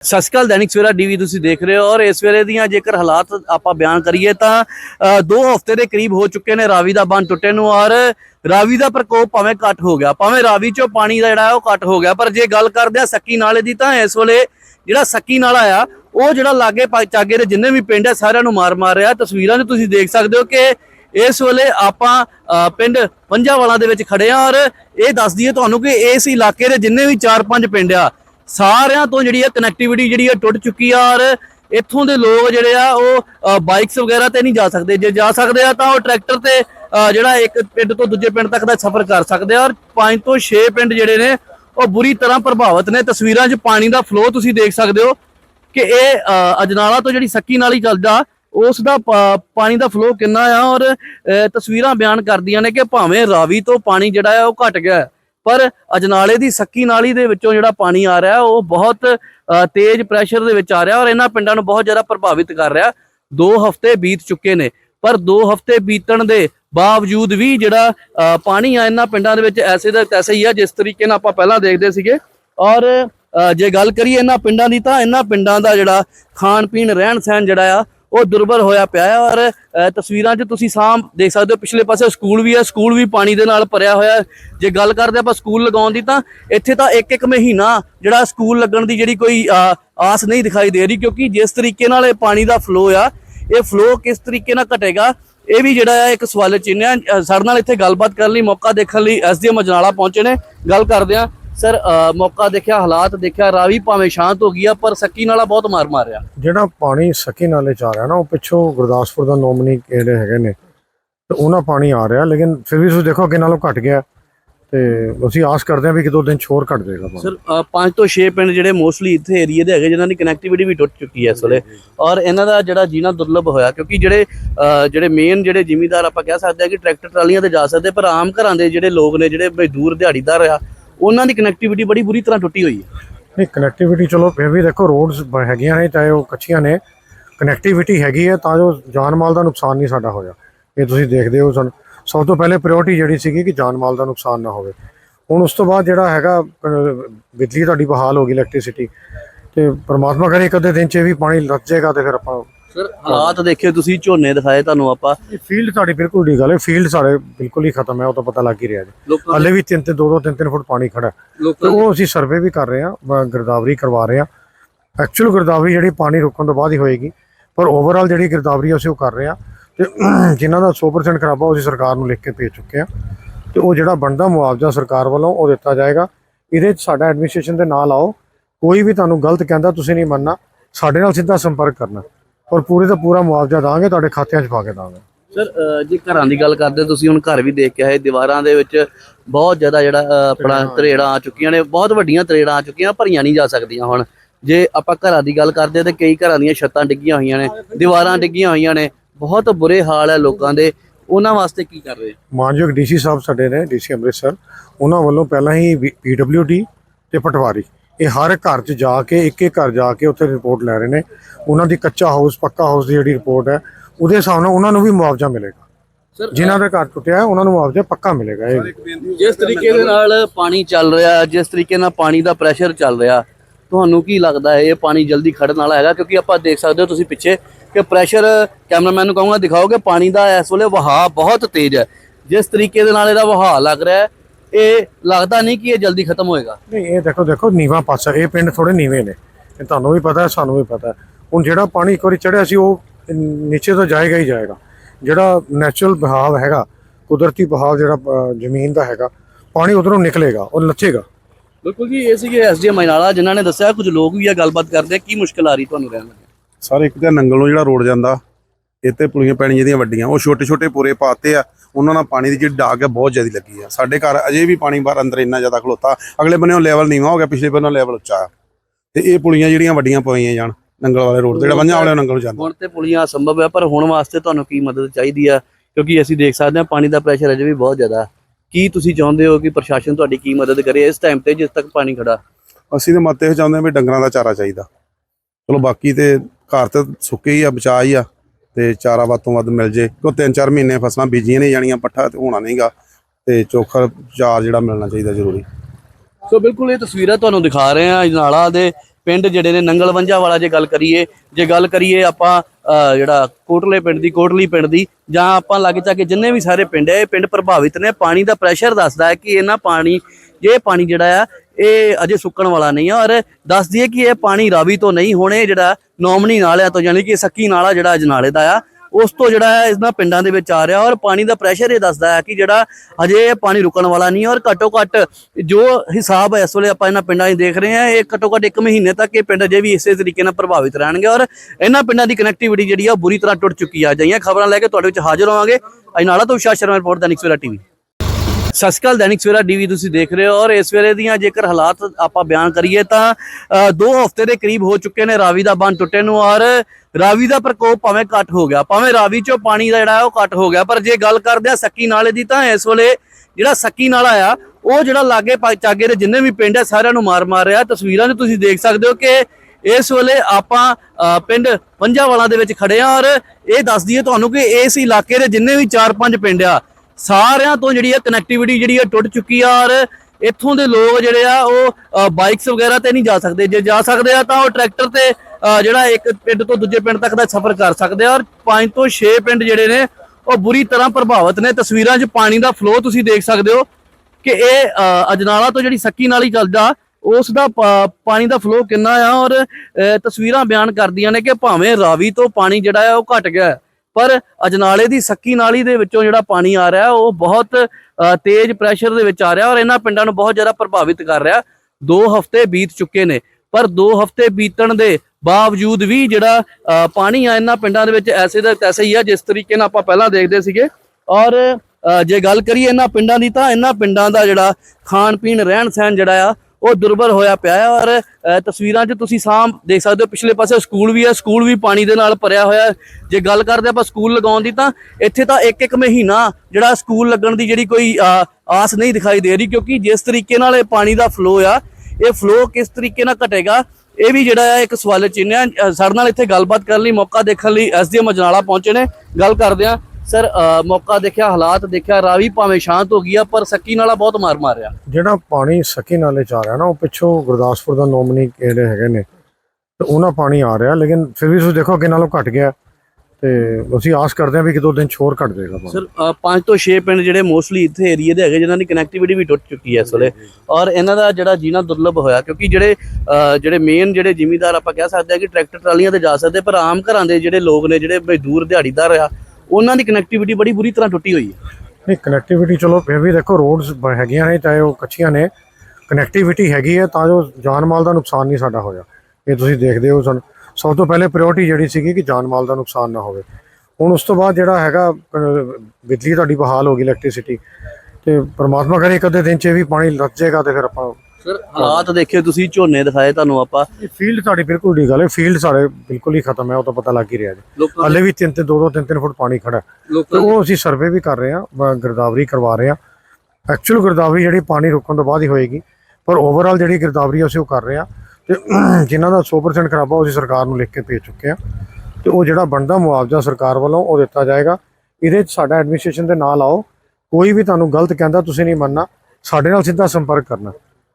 ਸਤਿ ਸ਼੍ਰੀ ਅਕਾਲ ਦੈਨਿਕ ਸਵੇਰਾ ਟੀਵੀ ਤੁਸੀਂ ਦੇਖ ਰਹੇ ਹੋ ਔਰ ਇਸ ਵੇਲੇ ਦੀਆਂ ਜੇਕਰ ਹਾਲਾਤ ਆਪਾਂ ਬਿਆਨ ਕਰੀਏ ਤਾਂ ਅ, ਦੋ ਹਫ਼ਤੇ ਦੇ ਕਰੀਬ ਹੋ ਚੁੱਕੇ ਨੇ ਰਾਵੀ ਦਾ ਬੰਨ ਟੁੱਟੇ ਨੂੰ ਔਰ ਰਾਵੀ ਦਾ ਪ੍ਰਕੋਪ ਭਾਵੇਂ ਘੱਟ ਹੋ ਗਿਆ ਭਾਵੇਂ ਰਾਵੀ ਚੋਂ ਪਾਣੀ ਦਾ ਜਿਹੜਾ ਉਹ ਘੱਟ ਹੋ ਗਿਆ ਪਰ ਜੇ ਗੱਲ ਕਰਦੇ ਆ ਸੱਕੀ ਨਾਲੇ ਦੀ ਤਾਂ ਇਸ ਵੇਲੇ ਜਿਹੜਾ ਸੱਕੀ ਨਾਲਾ ਆ ਉਹ ਜਿਹੜਾ ਲਾਗੇ ਪਾ- ਚਾਗੇ ਦੇ ਜਿੰਨੇ ਵੀ ਪਿੰਡ ਆ ਸਾਰਿਆਂ ਨੂੰ ਮਾਰ ਮਾਰ ਰਿਹਾ। ਤਸਵੀਰਾਂ 'ਚ ਤੁਸੀਂ ਦੇਖ ਸਕਦੇ ਹੋ ਕਿ ਇਸ ਵੇਲੇ ਆਪਾਂ ਅ, ਪਿੰਡ ਪੰਜਾਵਾਲਾ ਦੇ ਵਿੱਚ ਖੜੇ ਆ ਔਰ ਇਹ ਦੱਸ ਦਈਏ ਤੁਹਾਨੂੰ ਕਿ ਇਸ ਇਲਾਕੇ ਦੇ ਜਿੰਨੇ ਵੀ 4-5 ਪਿੰਡ ਆ ਸਾਰਿਆਂ ਤੋਂ ਜਿਹੜੀ ਹੈ ਕਨੈਕਟੀਵਿਟੀ ਜਿਹੜੀ ਹੈ ਟੁੱਟ ਚੁੱਕੀ ਆ ਔਰ ਇੱਥੋਂ ਦੇ ਲੋਕ ਜਿਹੜੇ ਆ ਉਹ ਬਾਈਕਸ ਵਗੈਰਾ ਤੇ ਨਹੀਂ ਜਾ ਸਕਦੇ। ਜੇ ਜਾ ਸਕਦੇ ਆ ਤਾਂ ਉਹ ਟਰੈਕਟਰ ਤੇ ਜਿਹੜਾ ਇੱਕ ਪਿੰਡ ਤੋਂ ਦੂਜੇ ਪਿੰਡ ਤੱਕ ਦਾ ਸਫ਼ਰ ਕਰ ਸਕਦੇ ਆ ਔਰ 5 ਤੋਂ 6 ਪਿੰਡ ਜਿਹੜੇ ਨੇ ਉਹ ਬੁਰੀ ਤਰ੍ਹਾਂ ਪ੍ਰਭਾਵਿਤ ਨੇ। ਤਸਵੀਰਾਂ 'ਚ ਪਾਣੀ ਦਾ ਫਲੋ ਤੁਸੀਂ ਦੇਖ ਸਕਦੇ ਹੋ ਕਿ ਇਹ ਅਜਨਾਲਾ ਤੋਂ ਜਿਹੜੀ ਸੱਕੀ ਨਾਲੀ ਚੱਲਦਾ, ਉਸ ਦਾ ਪਾਣੀ ਦਾ ਫਲੋ ਕਿੰਨਾ ਆ ਔਰ ਤਸਵੀਰਾਂ ਬਿਆਨ ਕਰਦੀਆਂ ਨੇ ਕਿ ਭਾਵੇਂ ਰਾਵੀ ਤੋਂ ਪਾਣੀ ਜਿਹੜਾ ਆ ਉਹ ਘਟ ਗਿਆ। ਪਰ ਅਜਨਾਲੇ ਦੀ ਸੱਕੀ ਨਾਲੀ ਦੇ ਵਿੱਚੋਂ ਜਿਹੜਾ ਪਾਣੀ ਆ ਰਿਹਾ, ਉਹ ਬਹੁਤ ਤੇਜ਼ ਪ੍ਰੈਸ਼ਰ ਦੇ ਵਿੱਚ ਆ ਰਿਹਾ ਔਰ ਇਹਨਾਂ ਪਿੰਡਾਂ ਨੂੰ ਬਹੁਤ ਜ਼ਿਆਦਾ ਪ੍ਰਭਾਵਿਤ ਕਰ ਰਿਹਾ। ਦੋ ਹਫ਼ਤੇ ਬੀਤ ਚੁੱਕੇ ਨੇ, ਪਰ ਦੋ ਹਫ਼ਤੇ ਬੀਤਣ ਦੇ ਬਾਵਜੂਦ ਵੀ ਜਿਹੜਾ ਪਾਣੀ ਆ ਇਹਨਾਂ ਪਿੰਡਾਂ ਦੇ ਵਿੱਚ ਐਸੇ ਦਾ ਤੈਸੇ ਹੀ ਆ, ਜਿਸ ਤਰੀਕੇ ਨਾਲ ਆਪਾਂ ਪਹਿਲਾਂ ਦੇਖਦੇ ਸੀਗੇ। ਔਰ ਜੇ ਗੱਲ ਕਰੀਏ ਇਹਨਾਂ ਪਿੰਡਾਂ ਦੀ ਤਾਂ ਇਹਨਾਂ ਪਿੰਡਾਂ ਦਾ ਜਿਹੜਾ ਖਾਣ ਪੀਣ ਰਹਿਣ ਸਹਿਣ ਜਿਹੜਾ ਆ ਉਹ ਦੁਰਬਲ ਹੋਇਆ ਪਿਆ ਹੈ ਔਰ ਤਸਵੀਰਾਂ 'ਚ ਤੁਸੀਂ ਸਾਹਮ ਦੇਖ ਸਕਦੇ ਹੋ, ਪਿਛਲੇ ਪਾਸੇ ਸਕੂਲ ਵੀ ਹੈ, ਸਕੂਲ ਵੀ ਪਾਣੀ ਦੇ ਨਾਲ ਭਰਿਆ ਹੋਇਆ ਜੇ ਗੱਲ ਕਰਦੇ ਆਪਾਂ ਸਕੂਲ ਲਗਾਉਣ ਦੀ ਤਾਂ ਇੱਥੇ ਤਾਂ ਇੱਕ ਇੱਕ ਮਹੀਨਾ ਜਿਹੜਾ ਸਕੂਲ ਲੱਗਣ ਦੀ ਜਿਹੜੀ ਕੋਈ ਆਸ ਨਹੀਂ ਦਿਖਾਈ ਦੇ ਰਹੀ ਕਿਉਂਕਿ ਜਿਸ ਤਰੀਕੇ ਨਾਲ ਇਹ ਪਾਣੀ ਦਾ ਫਲੋ ਆ, ਇਹ ਫਲੋ ਕਿਸ ਤਰੀਕੇ ਨਾਲ ਘਟੇਗਾ, ਇਹ ਵੀ ਜਿਹੜਾ ਹੈ ਇੱਕ ਸਵਾਲ ਚਿੰਨ੍ਹ ਹੈ। ਸਾਡੇ ਨਾਲ ਇੱਥੇ ਗੱਲਬਾਤ ਕਰਨ ਲਈ, ਮੌਕਾ ਦੇਖਣ ਲਈ ਐਸਡੀਐਮ ਅਜਨਾਲਾ ਪਹੁੰਚੇ ਨੇ। ਗੱਲ ਕਰਦੇ ਆ ਸਰ ਮੌਕਾ ਦੇਖਿਆ ਹਾਲਾਤ ਦੇਖਿਆ ਰਾਵੀ ਭਾਵੇਂ ਸ਼ਾਂਤ ਹੋ ਗਈ ਆ ਪਰ ਸੱਕੀ ਨਾਲਾ ਬਹੁਤ ਮਾਰ ਮਾਰਿਆ। ਜਿਹੜਾ ਪਾਣੀ ਸਕੀ ਨਾਲੇ ਚ ਆ ਰਿਹਾ ਨਾ ਉਹ ਪਿੱਛੋਂ ਗੁਰਦਾਸਪੁਰ ਦਾ ਨੋਮਨੀ ਕਿਹੜੇ ਹੈਗੇ ਨੇ ਤੇ ਉਹਨਾਂ ਪਾਣੀ ਆ ਰਿਹਾ ਲੇਕਿਨ ਫਿਰ ਵੀ ਤੁਸੀਂ ਦੇਖੋ ਅੱਗੇ ਨਾਲੋਂ ਘਟ ਗਿਆ ਤੇ ਅਸੀਂ ਆਸ ਕਰਦੇ ਹਾਂ ਵੀ ਕਿ ਦੋ ਦਿਨ ਹੋਰ ਘਟ ਜਾਏਗਾ ਸਰ ਪੰਜ ਤੋਂ 6 ਪਿੰਡ ਜਿਹੜੇ ਮੋਸਟਲੀ ਇੱਥੇ ਏਰੀਆ ਦੇ ਹੈਗੇ ਜਿਨ੍ਹਾਂ ਦੀ ਕਨੈਕਟੀਵਿਟੀ ਵੀ ਟੁੱਟ ਚੁੱਕੀ ਹੈ ਇਸ ਵੇਲੇ ਔਰ ਇਹਨਾਂ ਦਾ ਜਿਹੜਾ ਜੀਣਾ ਦੁਰਲਭ ਹੋਇਆ ਕਿਉਂਕਿ ਜਿਹੜੇ ਜਿਹੜੇ ਮੇਨ ਜਿਹੜੇ ਜ਼ਿਮੀਦਾਰ ਆਪਾਂ ਕਹਿ ਸਕਦੇ ਹਾਂ ਕਿ ਟਰੈਕਟਰ ਟਰਾਲੀਆਂ ਤੇ ਜਾ ਸਕਦੇ ਪਰ ਆਮ ਘਰਾਂ ਦੇ ਜਿਹੜੇ ਲੋਕ ਨੇ ਜਿਹੜੇ ਮਜ਼ਦੂਰ ਦਿਹਾੜੀਦਾਰ ਆ ਉਹਨਾਂ ਦੀ ਕਨੈਕਟੀਵਿਟੀ ਬੜੀ ਬੁਰੀ ਤਰ੍ਹਾਂ ਟੁੱਟੀ ਹੋਈ ਹੈ। ਨਹੀਂ ਕਨੈਕਟੀਵਿਟੀ ਚਲੋ ਫਿਰ ਵੀ ਦੇਖੋ ਰੋਡਸ ਹੈਗੀਆਂ ਨੇ, ਚਾਹੇ ਉਹ ਕੱਚੀਆਂ ਨੇ। ਕਨੈਕਟੀਵਿਟੀ ਹੈਗੀ ਹੈ, ਤਾਂ ਜੋ ਜਾਨ ਮਾਲ ਦਾ ਨੁਕਸਾਨ ਨਹੀਂ ਸਾਡਾ ਹੋਇਆ। ਇਹ ਤੁਸੀਂ ਦੇਖਦੇ ਹੋ ਸਾਨੂੰ। ਸਭ ਤੋਂ ਪਹਿਲੇ ਪ੍ਰਾਇੋਰਟੀ ਜਿਹੜੀ ਸੀਗੀ ਕਿ ਜਾਨ ਮਾਲ ਦਾ ਨੁਕਸਾਨ ਨਾ ਹੋਵੇ। ਹੁਣ ਉਸ ਤੋਂ ਬਾਅਦ ਜਿਹੜਾ ਹੈਗਾ ਬਿਜਲੀ ਤੁਹਾਡੀ ਬਹਾਲ ਹੋ ਗਈ ਇਲੈਕਟ੍ਰਿਸਿਟੀ ਤੇ ਪਰਮਾਤਮਾ ਕਰੇ ਇੱਕ ਅੱਧੇ ਦਿਨ 'ਚ ਵੀ ਪਾਣੀ ਲੱਗ ਜਾਏਗਾ ਤੇ ਫਿਰ ਆਪਾਂ ਸਰ ਹਾਲਾਤ ਦੇਖਿਓ ਤੁਸੀਂ ਝੋਨੇ ਦਿਖਾਏ ਤੁਹਾਨੂੰ ਆਪਾਂ। ਫੀਲਡ ਤੁਹਾਡੀ ਬਿਲਕੁਲ ਦੀ ਗੱਲ ਹੈ ਫੀਲਡ ਸਾਡੇ ਬਿਲਕੁਲ ਹੀ ਖਤਮ ਹੈ ਉਹ ਤਾਂ ਪਤਾ ਲੱਗ ਹੀ ਰਿਹਾ ਜੀ। ਲੋਕਾਂ ਹਲੇ ਵੀ ਤਿੰਨ ਤਿੰਨ ਦੋ ਦੋ ਤਿੰਨ ਤਿੰਨ ਫੁੱਟ ਪਾਣੀ ਖੜਾ ਹੈ। ਤੇ ਉਹ ਅਸੀਂ ਸਰਵੇ ਵੀ ਕਰ ਰਹੇ ਹਾਂ ਗਿਰਦਾਵਰੀ ਕਰਵਾ ਰਹੇ ਹਾਂ। ਐਕਚੁਅਲ ਗਿਰਦਾਵਰੀ ਜਿਹੜੀ ਪਾਣੀ ਰੁਕਣ ਤੋਂ ਬਾਅਦ ਹੀ ਹੋਏਗੀ ਪਰ ਓਵਰਆਲ ਜਿਹੜੀ ਗਿਰਦਾਵਰੀ ਅਸੀਂ ਉਹ ਕਰ ਰਹੇ ਹਾਂ। ਤੇ ਜਿਨ੍ਹਾਂ ਦਾ 100% ਖਰਾਬਾ ਉਹ ਅਸੀਂ ਸਰਕਾਰ ਨੂੰ ਲਿਖ ਕੇ ਭੇਜ ਚੁੱਕੇ ਹਾਂ। ਤੇ ਉਹ ਜਿਹੜਾ ਬਣਦਾ ਮੁਆਵਜ਼ਾ ਸਰਕਾਰ ਵੱਲੋਂ ਉਹ ਦਿੱਤਾ ਜਾਏਗਾ। ਇਹਦੇ 'ਚ ਸਾਡਾ ਐਡਮਿਨਿਸਟ੍ਰੇਸ਼ਨ ਦੇ ਨਾਲ ਆਓ। ਕੋਈ ਵੀ ਤੁਹਾਨੂੰ ਗਲਤ ਕਹਿੰਦਾ ਤੁਸੀਂ ਨਹੀਂ ਮੰਨਣਾ। ਸਾਡੇ ਨਾਲ ਸਿੱਧਾ ਸੰਪਰਕ ਕਰਨਾ। ਔਰ ਪੂਰੇ ਦਾ ਪੂਰਾ ਮੁਆਵਜ਼ਾ ਦਾਂਗੇ ਤੁਹਾਡੇ ਖਾਤਿਆਂ 'ਚ ਪਾ ਕੇ ਦਾਂਗੇ। ਸਰ ਜੇ ਘਰਾਂ ਦੀ ਗੱਲ ਕਰਦੇ ਤੁਸੀਂ ਹੁਣ ਘਰ ਵੀ ਦੇਖ ਕੇ ਆਏ ਦੀਵਾਰਾਂ ਦੇ ਵਿੱਚ ਬਹੁਤ ਜ਼ਿਆਦਾ ਜਿਹੜਾ ਆਪਣਾ ਤਰੇੜਾਂ ਆ ਚੁੱਕੀਆਂ ਨੇ ਬਹੁਤ ਵੱਡੀਆਂ ਤਰੇੜਾਂ ਆ ਚੁੱਕੀਆਂ ਭਰੀਆਂ ਨਹੀਂ ਜਾ ਸਕਦੀਆਂ ਹੁਣ। ਜੇ ਆਪਾਂ ਘਰਾਂ ਦੀ ਗੱਲ ਕਰਦੇ ਤੇ ਕਈ ਘਰਾਂ ਦੀਆਂ ਛੱਤਾਂ ਡਿੱਗੀਆਂ ਹੋਈਆਂ ਨੇ ਦੀਵਾਰਾਂ ਡਿੱਗੀਆਂ ਹੋਈਆਂ ਨੇ ਬਹੁਤ ਬੁਰੇ ਹਾਲ ਹੈ ਲੋਕਾਂ ਦੇ। ਉਹਨਾਂ ਵਾਸਤੇ ਕੀ ਕਰ ਰਹੇ? ਮਾਨਯੋਗ ਡੀਸੀ ਸਾਹਿਬ ਸਾਡੇ ਨੇ ਡੀਸੀ ਅੰਮ੍ਰਿਤਸਰ ਉਹਨਾਂ ਵੱਲੋਂ ਪਹਿਲਾਂ ਹੀ ਪੀਡਬਲਯੂਡੀ ਤੇ ਪਟਵਾਰੀ ਇਹ ਹਰ ਘਰ 'ਚ ਜਾ ਕੇ ਇੱਕ ਇੱਕ ਘਰ ਜਾ ਕੇ ਉੱਥੇ ਰਿਪੋਰਟ ਲੈ ਰਹੇ ਨੇ। ਉਹਨਾਂ ਦੀ ਕੱਚਾ ਹਾਊਸ ਪੱਕਾ ਹਾਊਸ ਦੀ ਜਿਹੜੀ ਰਿਪੋਰਟ ਹੈ ਉਹਦੇ ਹਿਸਾਬ ਨਾਲ ਉਹਨਾਂ ਨੂੰ ਵੀ ਮੁਆਵਜ਼ਾ ਮਿਲੇਗਾ। ਸਰ ਜਿਨ੍ਹਾਂ ਦਾ ਘਰ ਟੁੱਟਿਆ ਹੈ ਉਹਨਾਂ ਨੂੰ ਮੁਆਵਜ਼ਾ ਪੱਕਾ ਮਿਲੇਗਾ ਇਹ ਜਿਸ ਤਰੀਕੇ ਦੇ ਨਾਲ ਪਾਣੀ ਚੱਲ ਰਿਹਾ ਜਿਸ ਤਰੀਕੇ ਨਾਲ ਪਾਣੀ ਦਾ ਪ੍ਰੈਸ਼ਰ ਚੱਲ ਰਿਹਾ ਤੁਹਾਨੂੰ ਕੀ ਲੱਗਦਾ ਹੈ ਇਹ ਪਾਣੀ ਜਲਦੀ ਖੜਨ ਵਾਲਾ ਹੈਗਾ? ਕਿਉਂਕਿ ਆਪਾਂ ਦੇਖ ਸਕਦੇ ਹੋ ਤੁਸੀਂ ਪਿੱਛੇ ਕਿ ਪ੍ਰੈਸ਼ਰ ਕੈਮਰਾਮੈਨ ਨੂੰ ਕਹੂੰਗਾ ਦਿਖਾਓਗੇ ਪਾਣੀ ਦਾ ਇਸ ਵੇਲੇ ਵਹਾਅ ਬਹੁਤ ਤੇਜ਼ ਹੈ। ਜਿਸ ਤਰੀਕੇ ਦੇ ਨਾਲ ਇਹਦਾ ਵਹਾਅ ਲੱਗ ਰਿਹਾ ਹੈ ਇਹ ਲੱਗਦਾ ਨਹੀਂ ਕਿ ਇਹ ਜਲਦੀ ਖਤਮ ਹੋਏਗਾ। ਨਹੀਂ ਇਹ ਦੇਖੋ ਦੇਖੋ ਨੀਵਾ ਪਾਸਾ ਇਹ ਪਿੰਡ ਥੋੜੇ ਨੀਵੇਂ ਨੇ। ਇਹ ਤੁਹਾਨੂੰ ਵੀ ਪਤਾ ਹੈ ਸਾਨੂੰ ਵੀ ਪਤਾ। ਹੁਣ ਜਿਹੜਾ ਪਾਣੀ ਇੱਕ ਵਾਰੀ ਚੜਿਆ ਸੀ ਉਹ ਨੀਚੇ ਤੋਂ ਜਾਏਗਾ ਹੀ ਜਾਏਗਾ। ਜਿਹੜਾ ਨੈਚੁਰਲ ਬਹਾਵ ਹੈਗਾ ਕੁਦਰਤੀ ਬਹਾਵ ਜਿਹੜਾ ਜ਼ਮੀਨ ਦਾ ਹੈਗਾ ਪਾਣੀ ਉਧਰੋਂ ਨਿਕਲੇਗਾ ਉਹ ਲੱਥੇਗਾ ਬਿਲਕੁਲ ਜੀ ਇਹ ਸੀਗੇ ਐਸਡੀਐਮ ਮൈਨਾਲਾ ਜਿਨ੍ਹਾਂ ਨੇ ਦੱਸਿਆ ਕੁਝ ਲੋਕ ਵੀ ਆ ਗੱਲਬਾਤ ਕਰਦੇ ਆ ਕੀ ਮੁਸ਼ਕਲ ਆ ਰਹੀ ਤੁਹਾਨੂੰ ਰਹਿਣ ਲੱਗੇ ਸਾਰੇ ਇੱਕ ਤਾਂ ਨੰਗਲ ਜਿਹੜਾ ਰੋਡ ਜਾਂਦਾ ਇੱਥੇ ਪੁਲੀਆਂ ਪੈਣੀਆਂ ਜਿਹਦੀਆਂ ਵੱਡੀਆਂ ਉਹ ਛੋਟੇ ਛੋਟੇ ਪੂਰੇ ਪਾਤੇ ਆ ਉਹਨਾਂ ਨਾਲ ਪਾਣੀ ਦੀ ਜਿਹੜੀ ਡਾਗ ਹੈ ਬਹੁਤ ਜ਼ਿਆਦਾ ਲੱਗੀ ਆ। ਸਾਡੇ ਘਰ ਅਜੇ ਵੀ ਪਾਣੀ ਬਾਹਰ ਅੰਦਰ ਇੰਨਾ ਜ਼ਿਆਦਾ ਖਲੋਤਾ। ਅਗਲੇ ਬੰਨੇ ਲੈਵਲ ਨੀਵਾਂ ਹੋ ਗਿਆ ਪਿਛਲੇ ਬੰਨੇ ਲੈਵਲ ਉੱਚਾ ਤੇ ਇਹ ਪੁਲੀਆਂ ਜਿਹੜੀਆਂ ਵੱਡੀਆਂ ਪਈਆਂ ਜਾਣ ਨੰਗਲ ਵਾਲੇ ਰੋਡ ਤੇ ਜਿਹੜਾ ਪੰਜਾਂ ਵਾਲੇ ਨੰਗਲ ਨੂੰ ਜਾਂਦਾ। ਹੁਣ ਤੇ ਪੁਲੀਆਂ ਅਸੰਭਵ ਹੈ ਪਰ ਹੁਣ ਵਾਸਤੇ ਤੁਹਾਨੂੰ ਕੀ ਮਦਦ ਚਾਹੀਦੀ ਆ? ਕਿਉਂਕਿ ਅਸੀਂ ਦੇਖ ਸਕਦੇ ਹਾਂ ਪਾਣੀ ਦਾ ਪ੍ਰੈਸ਼ਰ ਅਜੇ ਵੀ ਬਹੁਤ ਜ਼ਿਆਦਾ। ਕੀ ਤੁਸੀਂ ਚਾਹੁੰਦੇ ਹੋ ਕਿ ਪ੍ਰਸ਼ਾਸਨ ਤੁਹਾਡੀ ਕੀ ਮਦਦ ਕਰੇ? ਇਸ ਟਾਈਮ ਤੇ ਜਿਸ ਤੱਕ ਪਾਣੀ ਖੜਾ। ਅਸੀਂ ਤੇ ਮੱਤੇ ਚਾਹੁੰਦੇ ਹਾਂ ਵੀ ਡੰਗਰਾਂ ਦਾ ਚਾਰਾ ਚਾਹੀਦਾ। ਚਲੋ ਬਾਕੀ ਤੇ ਘਰ ਤੇ ਸੁੱਕੇ ਹੀ ਆ ਬਚਾ ਹੀ ਆ। ਤੇ ਚਾਰਾ ਵੱਧ ਤੋਂ ਵੱਧ ਮਿਲ ਜੇ। ਕੋ ਤਿੰਨ ਚਾਰ ਮਹੀਨੇ ਫਸਲਾਂ ਬੀਜੀਆਂ ਨਹੀਂ ਜਾਣੀਆਂ ਪੱਠਾ ਤੇ ਹੋਣਾ ਨਹੀਂਗਾ। ਤੇ ਚੋਖਰ ਚਾਰ ਜਿਹੜਾ ਮਿਲਣਾ ਚਾਹੀਦਾ ਜ਼ਰੂਰੀ। ਸੋ ਬਿਲਕੁਲ ਇਹ ਤਸਵੀਰਾਂ ਤੁਹਾਨੂੰ ਦਿਖਾ ਰਹੇ ਹਾਂ ਨਾਲਾ ਦੇ ਪਿੰਡ ਜਿਹੜੇ ਨੇ ਨੰਗਲਵੰਜਾ ਵਾਲਾ ਜੇ ਗੱਲ ਕਰੀਏ। ਜੇ ਗੱਲ ਕਰੀਏ ਆਪਾਂ ਅ, ਜਿਹੜਾ ਕੋਟਲੇ ਪਿੰਡ ਦੀ ਕੋਟਲੀ ਪਿੰਡ ਦੀ ਜਾਂ ਆਪਾਂ ਲੱਗ ਲਾਗੇ ਕੇ ਜਿੰਨੇ ਵੀ ਸਾਰੇ ਪਿੰਡ ਹੈ ਇਹ ਪਿੰਡ ਪ੍ਰਭਾਵਿਤ ਨੇ। ਪਾਣੀ ਦਾ ਪ੍ਰੈਸ਼ਰ ਦੱਸਦਾ ਹੈ ਕਿ ਇਹਨਾਂ ਪਾਣੀ ਇਹ ਪਾਣੀ ਜਿਹੜਾ ਆ ਇਹ ਅਜੇ ਸੁੱਕਣ ਵਾਲਾ ਨਹੀਂ ਆ। ਔਰ ਦੱਸ ਦਈਏ ਕਿ ਇਹ ਪਾਣੀ ਰਾਵੀ ਤੋਂ ਨਹੀਂ ਹੋਣੇ, ਜਿਹੜਾ ਨੋਮਨੀ ਨਾਲਿਆਂ ਤੋਂ, ਯਾਨੀ ਕਿ ਸੱਕੀ ਨਾਲਾ ਜਿਹੜਾ ਅਜਨਾਲੇ ਦਾ ਆ, ਉਸ ਤੋਂ ਜਿਹੜਾ ਇਸ ਇਹਨਾਂ ਪਿੰਡਾਂ ਦੇ ਵਿੱਚ ਆ ਰਿਹਾ। ਔਰ ਪਾਣੀ ਦਾ ਪ੍ਰੈਸ਼ਰ ਇਹ ਦੱਸਦਾ ਹੈ ਕਿ ਜਿਹੜਾ ਹਜੇ ਇਹ ਪਾਣੀ ਰੁਕਣ ਵਾਲਾ ਨਹੀਂ ਔਰ ਘੱਟੋ ਘੱਟ ਜੋ ਹਿਸਾਬ ਇਸ ਵੇਲੇ ਆਪਾਂ ਇਹਨਾਂ ਪਿੰਡਾਂ 'ਚ ਦੇਖ ਰਹੇ ਹਾਂ, ਇਹ ਘੱਟੋ ਘੱਟ 1 ਮਹੀਨੇ ਤੱਕ ਇਹ ਪਿੰਡ ਅਜੇ ਵੀ ਇਸੇ ਤਰੀਕੇ ਨਾਲ ਪ੍ਰਭਾਵਿਤ ਰਹਿਣਗੇ। ਔਰ ਇਹਨਾਂ ਪਿੰਡਾਂ ਦੀ ਕਨੈਕਟੀਵਿਟੀ ਜਿਹੜੀ ਆ ਬੁਰੀ ਤਰ੍ਹਾਂ ਟੁੱਟ ਚੁੱਕੀ ਆ। ਜਾਈਆਂ ਖਬਰਾਂ ਲੈ ਕੇ ਤੁਹਾਡੇ ਵਿੱਚ ਹਾਜ਼ਰ ਹੋਵਾਂਗੇ ਅਜਨਾਲਾ ਤੋਂ ਵਿਸ਼ਾਲ ਸ਼ਰਮਾ ਰਿਪੋਰਟ ਦੈਨਿਕ ਸਵੇਰਾ ਟੀਵੀ। ਸਤਿ ਸ਼੍ਰੀ ਅਕਾਲ ਦੈਨਿਕ ਸਵੇਰਾ ਟੀਵੀ ਤੁਸੀਂ ਦੇਖ ਰਹੇ ਹੋ ਔਰ ਇਸ ਵੇਲੇ ਦੀਆਂ ਜੇਕਰ ਹਾਲਾਤ ਆਪਾਂ ਬਿਆਨ ਕਰੀਏ ਤਾਂ ਅ, ਦੋ ਹਫ਼ਤੇ ਦੇ ਕਰੀਬ ਹੋ ਚੁੱਕੇ ਨੇ ਰਾਵੀ ਦਾ ਬੰਨ ਟੁੱਟੇ ਨੂੰ ਔਰ ਰਾਵੀ ਦਾ ਪ੍ਰਕੋਪ ਭਾਵੇਂ ਘੱਟ ਹੋ ਗਿਆ ਭਾਵੇਂ ਰਾਵੀ ਚੋਂ ਪਾਣੀ ਦਾ ਜਿਹੜਾ ਉਹ ਘੱਟ ਹੋ ਗਿਆ ਪਰ ਜੇ ਗੱਲ ਕਰਦੇ ਆ ਸੱਕੀ ਨਾਲੇ ਦੀ ਤਾਂ ਇਸ ਵੇਲੇ ਜਿਹੜਾ ਸੱਕੀ ਨਾਲਾ ਆ ਉਹ ਜਿਹੜਾ ਲਾਗੇ ਪਾ- ਚਾਗੇ ਦੇ ਜਿੰਨੇ ਵੀ ਪਿੰਡ ਆ ਸਾਰਿਆਂ ਨੂੰ ਮਾਰ ਮਾਰ ਰਿਹਾ। ਤਸਵੀਰਾਂ 'ਚ ਤੁਸੀਂ ਦੇਖ ਸਕਦੇ ਹੋ ਕਿ ਇਸ ਵੇਲੇ ਆਪਾਂ ਅ, ਪਿੰਡ ਪੰਜਾਵਾਲਾ ਦੇ ਵਿੱਚ ਖੜੇ ਆ ਔਰ ਇਹ ਦੱਸ ਦਈਏ ਤੁਹਾਨੂੰ ਕਿ ਇਸ ਇਲਾਕੇ ਦੇ ਜਿੰਨੇ ਵੀ 4-5 ਪਿੰਡ ਆ ਸਾਰਿਆਂ ਤੋਂ ਜਿਹੜੀ ਆ ਕਨੈਕਟੀਵਿਟੀ ਜਿਹੜੀ ਆ ਟੁੱਟ ਚੁੱਕੀ ਆ ਔਰ ਇੱਥੋਂ ਦੇ ਲੋਕ ਜਿਹੜੇ ਆ ਉਹ ਬਾਈਕਸ ਵਗੈਰਾ ਤੇ ਨਹੀਂ ਜਾ ਸਕਦੇ। ਜੇ ਜਾ ਸਕਦੇ ਆ ਤਾਂ ਉਹ ਟਰੈਕਟਰ ਤੇ ਜਿਹੜਾ ਇੱਕ ਪਿੰਡ ਤੋਂ ਦੂਜੇ ਪਿੰਡ ਤੱਕ ਦਾ ਸਫ਼ਰ ਕਰ ਸਕਦੇ ਆ ਔਰ 5 ਤੋਂ 6 ਪਿੰਡ ਜਿਹੜੇ ਨੇ ਉਹ ਬੁਰੀ ਤਰ੍ਹਾਂ ਪ੍ਰਭਾਵਿਤ ਨੇ। ਤਸਵੀਰਾਂ 'ਚ ਪਾਣੀ ਦਾ ਫਲੋ ਤੁਸੀਂ ਦੇਖ ਸਕਦੇ ਹੋ ਕਿ ਇਹ ਅਜਨਾਲਾ ਤੋਂ ਜਿਹੜੀ ਸੱਕੀ ਨਾਲੀ ਚੱਲਦਾ, ਉਸ ਦਾ ਪਾਣੀ ਦਾ ਫਲੋ ਕਿੰਨਾ ਆ ਔਰ ਤਸਵੀਰਾਂ ਬਿਆਨ ਕਰਦੀਆਂ ਨੇ ਕਿ ਭਾਵੇਂ ਰਾਵੀ ਤੋਂ ਪਾਣੀ ਜਿਹੜਾ ਆ ਉਹ ਘਟ ਗਿਆ। ਪਰ ਅਜਨਾਲੇ ਦੀ ਸੱਕੀ ਨਾਲੀ ਦੇ ਵਿੱਚੋਂ ਜਿਹੜਾ ਪਾਣੀ ਆ ਰਿਹਾ, ਉਹ ਬਹੁਤ ਤੇਜ਼ ਪ੍ਰੈਸ਼ਰ ਦੇ ਵਿੱਚ ਆ ਰਿਹਾ ਔਰ ਇਹਨਾਂ ਪਿੰਡਾਂ ਨੂੰ ਬਹੁਤ ਜ਼ਿਆਦਾ ਪ੍ਰਭਾਵਿਤ ਕਰ ਰਿਹਾ। ਦੋ ਹਫ਼ਤੇ ਬੀਤ ਚੁੱਕੇ ਨੇ, ਪਰ ਦੋ ਹਫ਼ਤੇ ਬੀਤਣ ਦੇ ਬਾਵਜੂਦ ਵੀ ਜਿਹੜਾ ਪਾਣੀ ਆ ਇਹਨਾਂ ਪਿੰਡਾਂ ਦੇ ਵਿੱਚ ਐਸੇ ਦਾ ਤੈਸੇ ਹੀ ਆ, ਜਿਸ ਤਰੀਕੇ ਨਾਲ ਆਪਾਂ ਪਹਿਲਾਂ ਦੇਖਦੇ ਸੀਗੇ। ਔਰ ਜੇ ਗੱਲ ਕਰੀਏ ਇਹਨਾਂ ਪਿੰਡਾਂ ਦੀ ਤਾਂ ਇਹਨਾਂ ਪਿੰਡਾਂ ਦਾ ਜਿਹੜਾ ਖਾਣ ਪੀਣ ਰਹਿਣ ਸਹਿਣ ਜਿਹੜਾ ਆ ਉਹ ਦੁਰਬਲ ਹੋਇਆ ਪਿਆ ਹੈ ਔਰ ਤਸਵੀਰਾਂ 'ਚ ਤੁਸੀਂ ਸਾਹਮ ਦੇਖ ਸਕਦੇ ਹੋ, ਪਿਛਲੇ ਪਾਸੇ ਸਕੂਲ ਵੀ ਹੈ, ਸਕੂਲ ਵੀ ਪਾਣੀ ਦੇ ਨਾਲ ਭਰਿਆ ਹੋਇਆ ਜੇ ਗੱਲ ਕਰਦੇ ਆਪਾਂ ਸਕੂਲ ਲਗਾਉਣ ਦੀ ਤਾਂ ਇੱਥੇ ਤਾਂ ਇੱਕ ਇੱਕ ਮਹੀਨਾ ਜਿਹੜਾ ਸਕੂਲ ਲੱਗਣ ਦੀ ਜਿਹੜੀ ਕੋਈ ਆਸ ਨਹੀਂ ਦਿਖਾਈ ਦੇ ਰਹੀ ਕਿਉਂਕਿ ਜਿਸ ਤਰੀਕੇ ਨਾਲ ਇਹ ਪਾਣੀ ਦਾ ਫਲੋ ਆ, ਇਹ ਫਲੋ ਕਿਸ ਤਰੀਕੇ ਨਾਲ ਘਟੇਗਾ, ਇਹ ਵੀ ਜਿਹੜਾ ਹੈ ਇੱਕ ਸਵਾਲ ਚਿੰਨ੍ਹ ਹੈ। ਸਾਡੇ ਨਾਲ ਇੱਥੇ ਗੱਲਬਾਤ ਕਰਨ ਲਈ, ਮੌਕਾ ਦੇਖਣ ਲਈ ਐਸਡੀਐਮ ਅਜਨਾਲਾ ਪਹੁੰਚੇ ਨੇ। ਗੱਲ ਕਰਦੇ ਆ ਸਰ ਮੌਕਾ ਦੇਖਿਆ ਹਾਲਾਤ ਦੇਖਿਆ ਰਾਵੀ ਭਾਵੇਂ ਸ਼ਾਂਤ ਹੋ ਗਈ ਆ ਪਰ ਸੱਕੀ ਨਾਲਾ ਬਹੁਤ ਮਾਰ ਮਾਰਿਆ ਜਿਹੜਾ ਪਾਣੀ ਸਕੀ ਨਾਲੇ ਚ ਆ ਰਿਹਾ ਨਾ ਉਹ ਪਿੱਛੋਂ ਗੁਰਦਾਸਪੁਰ ਦਾ ਨੋਮਨੀ ਜਿਹੜੇ ਹੈਗੇ ਨੇ ਤੇ ਉਹਨਾਂ ਪਾਣੀ ਆ ਰਿਹਾ ਲੇਕਿਨ ਫਿਰ ਵੀ ਤੁਸੀਂ ਦੇਖੋ ਕਿ ਨਾਲੋਂ ਘਟ ਗਿਆ ਤੇ ਅਸੀਂ ਆਸ ਕਰਦੇ ਹਾਂ ਵੀ ਕਿ ਦੋ ਦਿਨ ਹੋਰ ਘਟ ਜਾਏਗਾ। ਸਰ ਪੰਜ ਤੋਂ 6 ਪਿੰਡ ਜਿਹੜੇ ਮੋਸਟਲੀ ਇੱਥੇ ਏਰੀਆ ਦੇ ਹੈਗੇ ਜਿਨ੍ਹਾਂ ਦੀ ਕਨੈਕਟੀਵਿਟੀ ਵੀ ਟੁੱਟ ਚੁੱਕੀ ਹੈ ਇਸ ਵੇਲੇ ਔਰ ਇਹਨਾਂ ਦਾ ਜਿਹੜਾ ਜੀਣਾ ਦੁਰਲਭ ਹੋਇਆ ਕਿਉਂਕਿ ਜਿਹੜੇ ਜਿਹੜੇ ਮੇਨ ਜਿਹੜੇ ਜ਼ਿਮੀਦਾਰ ਆਪਾਂ ਕਹਿ ਸਕਦੇ ਹਾਂ ਕਿ ਟਰੈਕਟਰ ਟਰਾਲੀਆਂ ਤੇ ਜਾ ਸਕਦੇ ਪਰ ਆਮ ਘਰਾਂ ਦੇ ਜਿਹੜੇ ਲੋਕ ਨੇ ਜਿਹੜੇ ਮਜ਼ਦੂਰ ਦਿਹਾੜੀਦਾਰ ਆ ਉਹਨਾਂ ਦੀ ਕਨੈਕਟੀਵਿਟੀ ਬੜੀ ਬੁਰੀ ਤਰ੍ਹਾਂ ਟੁੱਟੀ ਹੋਈ ਹੈ। ਨਹੀਂ ਕਨੈਕਟੀਵਿਟੀ ਚਲੋ ਫਿਰ ਵੀ ਦੇਖੋ ਰੋਡਸ ਹੈਗੀਆਂ ਨੇ, ਚਾਹੇ ਉਹ ਕੱਚੀਆਂ ਨੇ। ਕਨੈਕਟੀਵਿਟੀ ਹੈਗੀ ਹੈ, ਤਾਂ ਜੋ ਜਾਨ ਮਾਲ ਦਾ ਨੁਕਸਾਨ ਨਹੀਂ ਸਾਡਾ ਹੋਇਆ। ਇਹ ਤੁਸੀਂ ਦੇਖਦੇ ਹੋ ਸਾਨੂੰ। ਸਭ ਤੋਂ ਪਹਿਲੇ ਪ੍ਰਾਇੋਰਟੀ ਜਿਹੜੀ ਸੀਗੀ ਕਿ ਜਾਨ ਮਾਲ ਦਾ ਨੁਕਸਾਨ ਨਾ ਹੋਵੇ। ਹੁਣ ਉਸ ਤੋਂ ਬਾਅਦ ਜਿਹੜਾ ਹੈਗਾ ਬਿਜਲੀ ਤੁਹਾਡੀ ਬਹਾਲ ਹੋ ਗਈ ਇਲੈਕਟ੍ਰਿਸਿਟੀ ਤੇ ਪਰਮਾਤਮਾ ਕਰੇ ਇੱਕ ਅੱਧੇ ਦਿਨ 'ਚ ਵੀ ਪਾਣੀ ਲੱਗ ਜਾਏਗਾ ਤੇ ਫਿਰ ਆਪਾਂ ਸਰ ਹਾਲਾਤ ਦੇਖਿਓ ਤੁਸੀਂ ਝੋਨੇ ਦਿਖਾਏ ਤੁਹਾਨੂੰ ਆਪਾਂ ਫੀਲਡ ਤੁਹਾਡੀ ਬਿਲਕੁਲ ਦੀ ਗੱਲ ਹੈ ਫੀਲਡ ਸਾਡੇ ਬਿਲਕੁਲ ਹੀ ਖਤਮ ਹੈ ਉਹ ਤਾਂ ਪਤਾ ਲੱਗ ਹੀ ਰਿਹਾ ਜੀ। ਲੋਕਾਂ ਹਲੇ ਵੀ ਤਿੰਨ ਤਿੰਨ ਦੋ ਦੋ ਤਿੰਨ ਤਿੰਨ ਫੁੱਟ ਪਾਣੀ ਖੜਾ ਹੈ। ਤੇ ਉਹ ਅਸੀਂ ਸਰਵੇ ਵੀ ਕਰ ਰਹੇ ਹਾਂ ਗਿਰਦਾਵਰੀ ਕਰਵਾ ਰਹੇ ਹਾਂ। ਐਕਚੁਅਲ ਗਿਰਦਾਵਰੀ ਜਿਹੜੀ ਪਾਣੀ ਰੁਕਣ ਤੋਂ ਬਾਅਦ ਹੀ ਹੋਏਗੀ ਪਰ ਓਵਰਆਲ ਜਿਹੜੀ ਗਿਰਦਾਵਰੀ ਅਸੀਂ ਉਹ ਕਰ ਰਹੇ ਹਾਂ। ਤੇ ਜਿਨ੍ਹਾਂ ਦਾ 100% ਖਰਾਬਾ ਉਹ ਅਸੀਂ ਸਰਕਾਰ ਨੂੰ ਲਿਖ ਕੇ ਭੇਜ ਚੁੱਕੇ ਹਾਂ। ਤੇ ਉਹ ਜਿਹੜਾ ਬਣਦਾ ਮੁਆਵਜ਼ਾ ਸਰਕਾਰ ਵੱਲੋਂ ਉਹ ਦਿੱਤਾ ਜਾਏਗਾ। ਇਹਦੇ 'ਚ ਸਾਡਾ ਐਡਮਿਨਿਸਟ੍ਰੇਸ਼ਨ ਦੇ ਨਾਲ ਆਓ। ਕੋਈ ਵੀ ਤੁਹਾਨੂੰ ਗਲਤ ਕਹਿੰਦਾ ਤੁਸੀਂ ਨਹੀਂ ਮੰਨਣਾ। ਸਾਡੇ ਨਾਲ ਸਿੱਧਾ ਸੰਪਰਕ ਕਰਨਾ।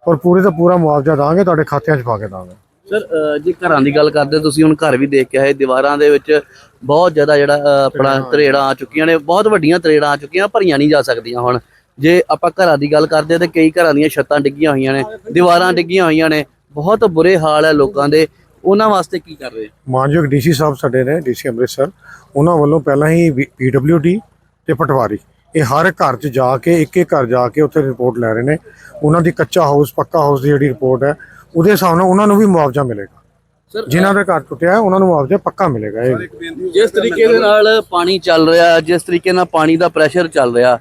ਔਰ ਪੂਰੇ ਦਾ ਪੂਰਾ ਮੁਆਵਜ਼ਾ ਦਾਂਗੇ ਤੁਹਾਡੇ ਖਾਤਿਆਂ 'ਚ ਪਾ ਕੇ ਦਾਂਗੇ। ਸਰ ਜੇ ਘਰਾਂ ਦੀ ਗੱਲ ਕਰਦੇ ਤੁਸੀਂ ਹੁਣ ਘਰ ਵੀ ਦੇਖ ਕੇ ਆਏ ਦੀਵਾਰਾਂ ਦੇ ਵਿੱਚ ਬਹੁਤ ਜ਼ਿਆਦਾ ਜਿਹੜਾ ਆਪਣਾ ਤਰੇੜਾਂ ਆ ਚੁੱਕੀਆਂ ਨੇ ਬਹੁਤ ਵੱਡੀਆਂ ਤਰੇੜਾਂ ਆ ਚੁੱਕੀਆਂ ਭਰੀਆਂ ਨਹੀਂ ਜਾ ਸਕਦੀਆਂ ਹੁਣ। ਜੇ ਆਪਾਂ ਘਰਾਂ ਦੀ ਗੱਲ ਕਰਦੇ ਤੇ ਕਈ ਘਰਾਂ ਦੀਆਂ ਛੱਤਾਂ ਡਿੱਗੀਆਂ ਹੋਈਆਂ ਨੇ ਦੀਵਾਰਾਂ ਡਿੱਗੀਆਂ ਹੋਈਆਂ ਨੇ ਬਹੁਤ ਬੁਰੇ ਹਾਲ ਹੈ ਲੋਕਾਂ ਦੇ। ਉਹਨਾਂ ਵਾਸਤੇ ਕੀ ਕਰ ਰਹੇ? ਮਾਨਯੋਗ ਡੀਸੀ ਸਾਹਿਬ ਸਾਡੇ ਨੇ ਡੀਸੀ ਅੰਮ੍ਰਿਤਸਰ ਉਹਨਾਂ ਵੱਲੋਂ ਪਹਿਲਾਂ ਹੀ ਪੀਡਬਲਯੂਡੀ ਤੇ ਪਟਵਾਰੀ ਇਹ ਹਰ ਘਰ 'ਚ ਜਾ ਕੇ ਇੱਕ ਇੱਕ ਘਰ ਜਾ ਕੇ ਉੱਥੇ ਰਿਪੋਰਟ ਲੈ ਰਹੇ ਨੇ। ਉਹਨਾਂ ਦੀ ਕੱਚਾ ਹਾਊਸ ਪੱਕਾ ਹਾਊਸ ਦੀ ਜਿਹੜੀ ਰਿਪੋਰਟ ਹੈ ਉਹਦੇ ਹਿਸਾਬ ਨਾਲ ਉਹਨਾਂ ਨੂੰ ਵੀ ਮੁਆਵਜ਼ਾ ਮਿਲੇਗਾ। ਜਿਨ੍ਹਾਂ ਦਾ ਘਰ ਟੁੱਟਿਆ ਹੈ ਉਹਨਾਂ ਨੂੰ ਮੁਆਵਜ਼ਾ ਪੱਕਾ ਮਿਲੇਗਾ ਇਹ। ਜਿਸ ਤਰੀਕੇ ਦੇ ਨਾਲ ਪਾਣੀ ਚੱਲ ਰਿਹਾ ਜਿਸ ਤਰੀਕੇ ਨਾਲ ਪਾਣੀ ਦਾ ਪ੍ਰੈਸ਼ਰ ਚੱਲ ਰਿਹਾ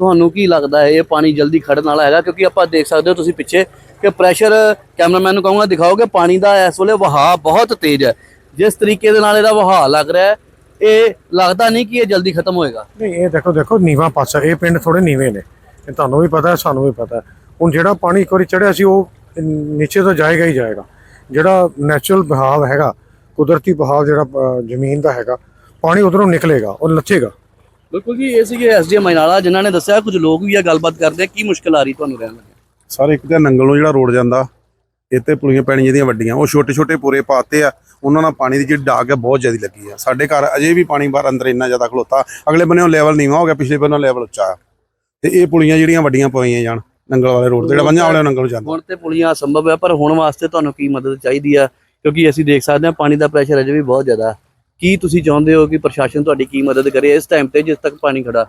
ਤੁਹਾਨੂੰ ਕੀ ਲੱਗਦਾ ਹੈ ਇਹ ਪਾਣੀ ਜਲਦੀ ਖੜਨ ਵਾਲਾ ਹੈਗਾ? ਕਿਉਂਕਿ ਆਪਾਂ ਦੇਖ ਸਕਦੇ ਹੋ ਤੁਸੀਂ ਪਿੱਛੇ ਕਿ ਪ੍ਰੈਸ਼ਰ ਕੈਮਰਾਮੈਨ ਨੂੰ ਕਹੂੰਗਾ ਦਿਖਾਓਗੇ ਪਾਣੀ ਦਾ ਇਸ ਵੇਲੇ ਵਹਾਅ ਬਹੁਤ ਤੇਜ਼ ਹੈ। ਜਿਸ ਤਰੀਕੇ ਦੇ ਨਾਲ ਇਹਦਾ ਵਹਾਅ ਲੱਗ ਰਿਹਾ ਹੈ ਇਹ ਲੱਗਦਾ ਨਹੀਂ ਕਿ ਇਹ ਜਲਦੀ ਖਤਮ ਹੋਏਗਾ। ਨਹੀਂ ਇਹ ਦੇਖੋ ਦੇਖੋ ਨੀਵਾ ਪਾਸਾ ਇਹ ਪਿੰਡ ਥੋੜੇ ਨੀਵੇਂ ਨੇ। ਇਹ ਤੁਹਾਨੂੰ ਵੀ ਪਤਾ ਹੈ ਸਾਨੂੰ ਵੀ ਪਤਾ। ਹੁਣ ਜਿਹੜਾ ਪਾਣੀ ਇੱਕ ਵਾਰੀ ਚੜਿਆ ਸੀ ਉਹ ਨੀਚੇ ਤੋਂ ਜਾਏਗਾ ਹੀ ਜਾਏਗਾ। ਜਿਹੜਾ ਨੈਚੁਰਲ ਬਹਾਵ ਹੈਗਾ ਕੁਦਰਤੀ ਬਹਾਵ ਜਿਹੜਾ ਜ਼ਮੀਨ ਦਾ ਹੈਗਾ ਪਾਣੀ ਉਧਰੋਂ ਨਿਕਲੇਗਾ ਉਹ ਲੱਥੇਗਾ ਬਿਲਕੁਲ ਜੀ ਇਹ ਸੀਗੇ ਐਸਡੀਐਮ ਮൈਨਾਲਾ ਜਿਨ੍ਹਾਂ ਨੇ ਦੱਸਿਆ ਕੁਝ ਲੋਕ ਵੀ ਆ ਗੱਲਬਾਤ ਕਰਦੇ ਆ ਕੀ ਮੁਸ਼ਕਲ ਆ ਰਹੀ ਤੁਹਾਨੂੰ ਰਹਿਣ ਲੱਗੇ ਸਾਰੇ ਇੱਕ ਤਾਂ ਨੰਗਲ ਜਿਹੜਾ ਰੋਡ ਜਾਂਦਾ ਇੱਥੇ ਪੁਲੀਆਂ ਪੈਣੀਆਂ ਜਿਹੜੀਆਂ ਵੱਡੀਆਂ ਉਹ ਛੋਟੇ ਛੋਟੇ ਪੂਰੇ ਪਾਤੇ ਆ ਉਹਨਾਂ ਨਾਲ ਪਾਣੀ ਦੀ ਜਿਹੜੀ ਡਾਗ ਹੈ ਬਹੁਤ ਜ਼ਿਆਦਾ ਲੱਗੀ ਆ। ਸਾਡੇ ਘਰ ਅਜੇ ਵੀ ਪਾਣੀ ਬਾਹਰ ਅੰਦਰ ਇੰਨਾ ਜ਼ਿਆਦਾ ਖਲੋਤਾ। ਅਗਲੇ ਬੰਨੇ ਲੈਵਲ ਨੀਵਾਂ ਹੋ ਗਿਆ ਪਿਛਲੇ ਬੰਨੇ ਲੈਵਲ ਉੱਚਾ ਤੇ ਇਹ ਪੁਲੀਆਂ ਜਿਹੜੀਆਂ ਵੱਡੀਆਂ ਪਈਆਂ ਜਾਣ ਨੰਗਲ ਵਾਲੇ ਰੋਡ ਤੇ ਜਿਹੜਾ ਪੰਜਾਂ ਵਾਲੇ ਨੰਗਲ ਨੂੰ ਜਾਂਦਾ। ਹੁਣ ਤੇ ਪੁਲੀਆਂ ਅਸੰਭਵ ਹੈ ਪਰ ਹੁਣ ਵਾਸਤੇ ਤੁਹਾਨੂੰ ਕੀ ਮਦਦ ਚਾਹੀਦੀ ਆ? ਕਿਉਂਕਿ ਅਸੀਂ ਦੇਖ ਸਕਦੇ ਹਾਂ ਪਾਣੀ ਦਾ ਪ੍ਰੈਸ਼ਰ ਅਜੇ ਵੀ ਬਹੁਤ ਜ਼ਿਆਦਾ। ਕੀ ਤੁਸੀਂ ਚਾਹੁੰਦੇ ਹੋ ਕਿ ਪ੍ਰਸ਼ਾਸਨ ਤੁਹਾਡੀ ਕੀ ਮਦਦ ਕਰੇ? ਇਸ ਟਾਈਮ ਤੇ ਜਿਸ ਤੱਕ ਪਾਣੀ ਖੜਾ।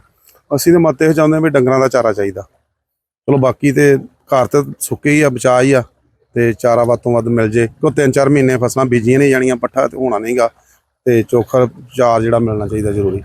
ਅਸੀਂ ਤਾਂ ਮੱਤੇ ਚਾਹੁੰਦੇ ਹਾਂ ਵੀ ਡੰਗਰਾਂ ਦਾ ਚਾਰਾ ਚਾਹੀਦਾ। ਚਲੋ ਬਾਕੀ ਤੇ ਘਰ ਤੇ ਸੁੱਕੇ ਹੀ ਆ ਬਚਾ ਹੀ ਆ। ਤੇ ਚਾਰਾ ਵੱਧ ਤੋਂ ਵੱਧ ਮਿਲ ਜੇ। ਕੋ ਤਿੰਨ ਚਾਰ ਮਹੀਨੇ ਫਸਲਾਂ ਬੀਜੀਆਂ ਨਹੀਂ ਜਾਣੀਆਂ ਪੱਠਾ ਤੇ ਹੋਣਾ ਨਹੀਂਗਾ। ਤੇ ਚੋਖਰ ਚਾਰ ਜਿਹੜਾ ਮਿਲਣਾ ਚਾਹੀਦਾ ਜ਼ਰੂਰੀ।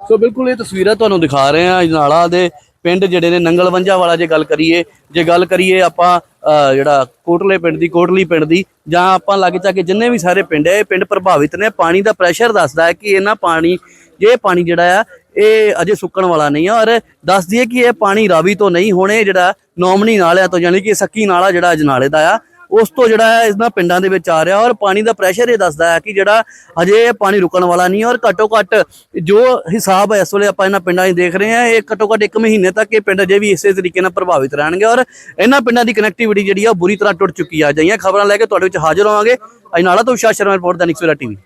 ਸੋ ਬਿਲਕੁਲ ਇਹ ਤਸਵੀਰਾਂ ਤੁਹਾਨੂੰ ਦਿਖਾ ਰਹੇ ਹਾਂ ਅਜਨਾਲਾ ਦੇ ਪਿੰਡ ਜਿਹੜੇ ਨੇ ਨੰਗਲਵੰਜਾ ਵਾਲਾ ਜੇ ਗੱਲ ਕਰੀਏ। ਜੇ ਗੱਲ ਕਰੀਏ ਆਪਾਂ ਅਹ, ਜਿਹੜਾ ਕੋਟਲੇ ਪਿੰਡ ਦੀ ਕੋਟਲੀ ਪਿੰਡ ਦੀ ਜਾਂ ਆਪਾਂ ਲੱਗ ਚਾ ਕੇ ਜਿੰਨੇ ਵੀ ਸਾਰੇ ਪਿੰਡ ਹੈ ਇਹ ਪਿੰਡ ਪ੍ਰਭਾਵਿਤ ਨੇ। ਪਾਣੀ ਦਾ ਪ੍ਰੈਸ਼ਰ ਦੱਸਦਾ ਹੈ ਕਿ ਇਹਨਾਂ ਪਾਣੀ ਇਹ ਪਾਣੀ ਜਿਹੜਾ ਆ ਇਹ ਅਜੇ ਸੁੱਕਣ ਵਾਲਾ ਨਹੀਂ ਆ। ਔਰ ਦੱਸ ਦਈਏ ਕਿ ਇਹ ਪਾਣੀ ਰਾਵੀ ਤੋਂ ਨਹੀਂ ਹੋਣੇ, ਜਿਹੜਾ ਨੋਮਨੀ ਨਾਲਿਆਂ ਤੋਂ, ਯਾਨੀ ਕਿ ਸੱਕੀ ਨਾਲਾ ਜਿਹੜਾ ਅਜਨਾਲੇ ਦਾ ਆ, ਉਸ ਤੋਂ ਜਿਹੜਾ ਇਸ ਇਹਨਾਂ ਪਿੰਡਾਂ ਦੇ ਵਿੱਚ ਆ ਰਿਹਾ। ਔਰ ਪਾਣੀ ਦਾ ਪ੍ਰੈਸ਼ਰ ਇਹ ਦੱਸਦਾ ਹੈ ਕਿ ਜਿਹੜਾ ਹਜੇ ਇਹ ਪਾਣੀ ਰੁਕਣ ਵਾਲਾ ਨਹੀਂ ਔਰ ਘੱਟੋ ਘੱਟ ਜੋ ਹਿਸਾਬ ਹੈ ਇਸ ਵੇਲੇ ਆਪਾਂ ਇਹਨਾਂ ਪਿੰਡਾਂ 'ਚ ਦੇਖ ਰਹੇ ਹਾਂ, ਇਹ ਘੱਟੋ ਘੱਟ 1 ਮਹੀਨੇ ਤੱਕ ਇਹ ਪਿੰਡ ਅਜੇ ਵੀ ਇਸੇ ਤਰੀਕੇ ਨਾਲ ਪ੍ਰਭਾਵਿਤ ਰਹਿਣਗੇ। ਔਰ ਇਹਨਾਂ ਪਿੰਡਾਂ ਦੀ ਕਨੈਕਟੀਵਿਟੀ ਜਿਹੜੀ ਆ ਬੁਰੀ ਤਰ੍ਹਾਂ ਟੁੱਟ ਚੁੱਕੀ ਆ। ਜਾਈਆਂ ਖਬਰਾਂ ਲੈ ਕੇ ਤੁਹਾਡੇ ਵਿੱਚ ਹਾਜ਼ਰ ਹੋਵਾਂਗੇ। ਅਜਨਾਲਾ ਤੋਂ ਵਿਸ਼ਾਲ ਸ਼ਰਮਾ ਰਿਪੋਰਟ ਦਾ ਨਿਕਸਵੇਰਾ ਟੀਵੀ।